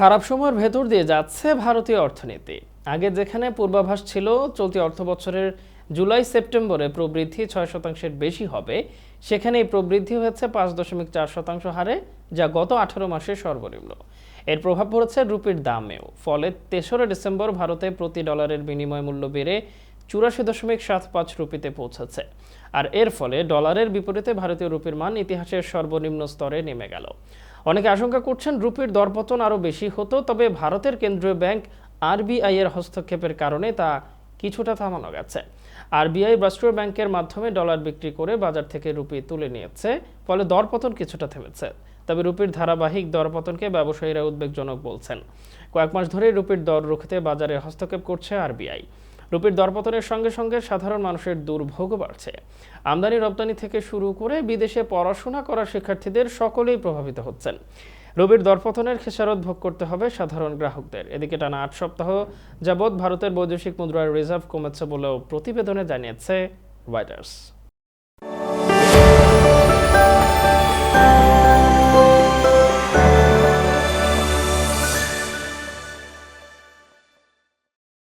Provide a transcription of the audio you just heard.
খারাপ সময়ের ভেতর দিয়ে যাচ্ছে ভারতীয় অর্থনীতি। আগে যেখানে পূর্বাভাস ছিল, চলতি অর্থ বছরের জুলাই, সেপ্টেম্বরে প্রবৃদ্ধি ছয় শতাংশের বেশি হবে। সেখানে এই প্রবৃদ্ধি হয়েছে পাঁচ দশমিক চার শতাংশ হারে, যা গত আঠারো মাসের সর্বনিম্ন। এর প্রভাব পড়েছে রুপির দামেও। ফলে তেসরা ডিসেম্বর ভারতে প্রতি ডলারের বিনিময় মূল্য বেড়ে চুরাশি দশমিক সাত পাঁচ রুপিতে পৌঁছেছে। আর এর ফলে ডলারের বিপরীতে ভারতীয় রুপির মান ইতিহাসের সর্বনিম্ন স্তরে নেমে গেল। অনেকে আশঙ্কা করছেন রুপির দরপতন আরও বেশি হতো, তবে ভারতের কেন্দ্রীয় ব্যাংক আরবিআই এর হস্তক্ষেপের কারণে তা কিছুটা থামানো গেছে। আরবিআই রাষ্ট্রীয় ব্যাংকের মাধ্যমে ডলার বিক্রি করে বাজার থেকে রুপি তুলে নিয়েছে, ফলে দরপতন কিছুটা থেমেছে। তবে রুপির ধারাবাহিক দরপতনকে ব্যবসায়ীরা উদ্বেগজনক বলছেন। কয়েক মাস ধরেই রুপির দর রুখতে বাজারে হস্তক্ষেপ করছে আরবিআই। রুপির দরপতনের সঙ্গে সঙ্গে সাধারণ মানুষের দুর্ভোগ বাড়ছে। আমদানি রপ্তানি থেকে শুরু করে বিদেশে পড়াশোনা করা শিক্ষার্থীদের সকলেই প্রভাবিত হচ্ছেন। রুপির দরপতনের খেসারত ভোগ করতে হবে সাধারণ গ্রাহকদের। এদিকে টানা আট সপ্তাহ যাবৎ ভারতের বৈদেশিক মুদ্রার রিজার্ভ কমেছে বলেও প্রতিবেদনে জানিয়েছে রয়টার্স